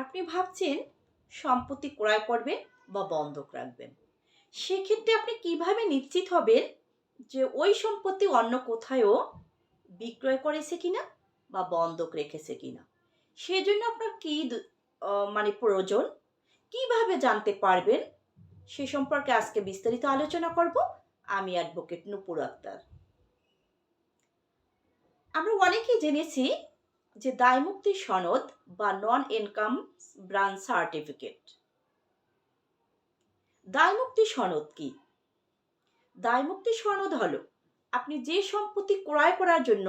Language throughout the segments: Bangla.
আপনি ভাবছেন সম্পত্তি ক্রয় করবেন বা বন্ধক রাখবেন। সেক্ষেত্রে আপনি কীভাবে নিশ্চিত হবেন যে ওই সম্পত্তি অন্য কোথায়ও বিক্রয় করেছে কিনা বা বন্ধক রেখেছে কিনা? সেজন্য আপনার কি মানে প্রয়োজন? কীভাবে জানতে পারবেন? সে সম্পর্কে আজকে বিস্তারিত আলোচনা করব। আমি অ্যাডভোকেট নুপুর আক্তার। আমরা অনেকেই জেনেছি যে দায়মুক্তি সনদ বা নন ইনকাম ব্রাঞ্চ সার্টিফিকেট দায়মুক্তি সনদ কি? দায়মুক্তি সনদ হলো, আপনি যে সম্পত্তি ক্রয় করার জন্য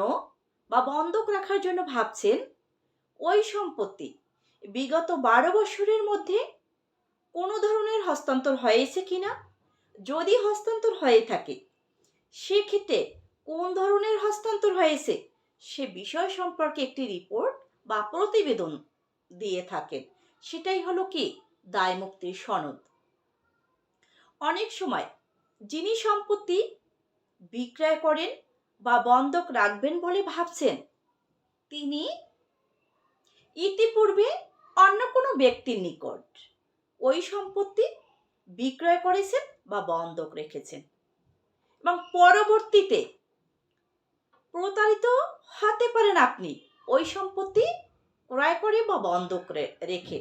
বা বন্ধক রাখার জন্য ভাবছেন, ওই সম্পত্তি বিগত বারো বছরের মধ্যে কোনো ধরনের হস্তান্তর হয়েছে কি না যদি হস্তান্তর হয়ে থাকে, সেক্ষেত্রে কোন ধরনের হস্তান্তর হয়েছে? সে বিষয় সম্পর্কে একটি রিপোর্ট বা প্রতিবেদন দিয়ে থাকেন সেটাই হলো কি? দায় দায়মুক্তির সনদ। অনেক সময় যিনি সম্পত্তি বিক্রয় করেন বা বন্ধক রাখবেন বলে ভাবছেন, তিনি ইতিপূর্বে অন্য কোনো ব্যক্তির নিকট ওই সম্পত্তি বিক্রয় করেছেন বা বন্ধক রেখেছেন এবং পরবর্তীতে প্রতারিত হতে পারেন আপনি। ওই সম্পত্তি ক্রয় করে বা বন্ধক রেখে।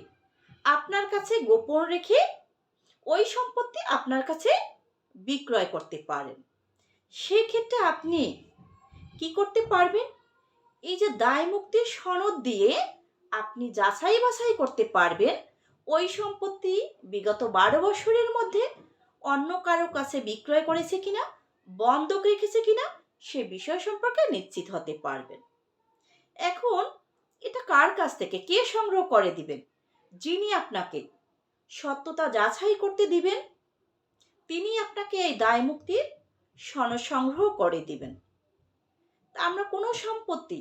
আপনার কাছে গোপন রেখে ওই সম্পত্তি আপনার কাছে বিক্রয় করতে পারেন। সেক্ষেত্রে আপনি কি করতে পারবেন? এই যে দায় মুক্তির সনদ দিয়ে আপনি যাচাই বাছাই করতে পারবেন। ওই সম্পত্তি বিগত বারো বছরের মধ্যে অন্য কারও কাছে বিক্রয় করেছে কিনা, বন্ধক রেখেছে কিনা সে বিষয় সম্পর্কে নিশ্চিত হতে পারবেন। এখন এটা কার কাছ থেকে, কে সংগ্রহ করে দিবেন? যিনি আপনাকে সত্যতা যাচাই করতে দিবেন, তিনি আপনাকে এই দায় মুক্তির সংগ্রহ করে দিবেন। আমরা কোনো সম্পত্তি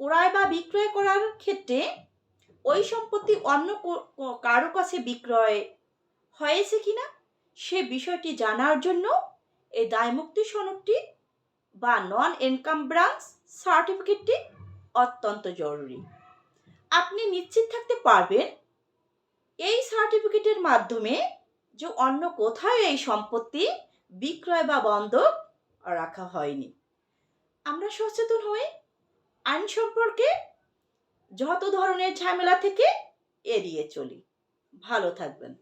ক্রয় বা বিক্রয় করার ক্ষেত্রে ওই সম্পত্তি অন্য কারও কাছে বিক্রয় হয়েছে কিনা, সে বিষয়টি জানার জন্য এই দায়মুক্তি সনদটি বা নন ইনকাম ব্রাঞ্চ সার্টিফিকেটটি অত্যন্ত জরুরি। আপনি নিশ্চিত থাকতে পারবেন, এই সার্টিফিকেটের মাধ্যমে যে অন্য কোথাও এই সম্পত্তি বিক্রয় বা বন্ধক রাখা হয়নি। আমরা সচেতন হই, আইন সম্পর্কে যত ধরনের ঝামেলা থেকে এড়িয়ে চলি। ভালো থাকবেন।